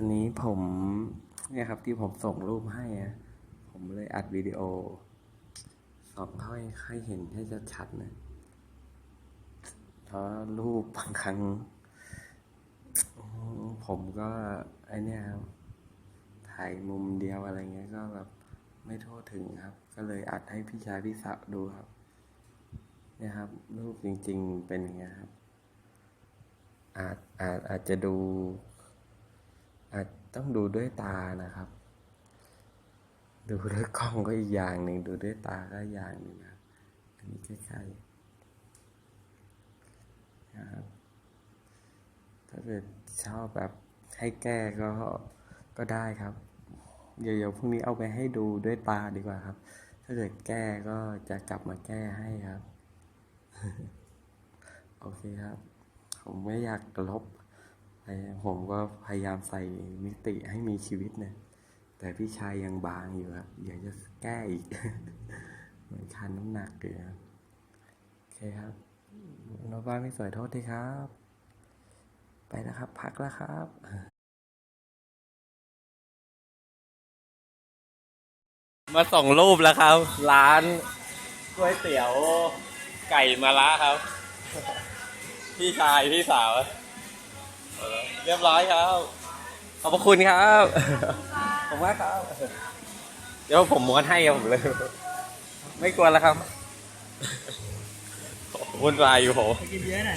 อันนี้ผมเนี่ยครับที่ผมส่งรูปให้อะผมเลยอัดวิดีโอส่องให้ให้เห็นให้ชัดๆนะเพราะรูปบางครั้ง ผมก็ไอเนี่ยครับถ่ายมุมเดียวอะไรเงี้ยก็แบบไม่ทั่วถึงครับ ก็เลยอัดให้พี่ชายพี่สาวดูครับ เนี่ยครับ รูปจริง ๆ เป็นอย่างเงี้ยครับอาจอาจอาจจะดู อาจต้องดูด้วยตานะครับ ดูด้วยกล้องก็อีกอย่างหนึ่งดูด้วยตาก็อย่างหนึ่งนะอันนี้ใกล้ๆนะครับ ถ้าเกิดชอบแบบให้แก้ก็ก็ได้ครับ เดี๋ยวเดี๋ยวพรุ่งนี้เอาไปให้ดูด้วยตาดีกว่าครับ ถ้าเกิดแก้ก็จะกลับมาแก้ให้ครับ โอเคครับ ผมไม่อยากลบ ผมก็พยายามใส่มิติให้มีชีวิตนะแต่พี่ชายยังบางอยู่ครับอยากจะแก้อีก เหมือนคันน้ำหนักเลยครับโอเคครับน้องบ้านไม่สวยโทษทีครับ ไปนะครับ พักแล้วครับมาส่งรูปแล้วครับ ร้านก๋วยเตี๋ยวไก่มาละครับ พี่ชาย พี่สาว เรียบร้อยครับ ขอบพระคุณครับขอบคุณมากครับ เดี๋ยวผมม้วนให้ครับผมเลย ไม่กลัวแล้วครับวุ่นวายอยู่ผม กินเยอะหน่อย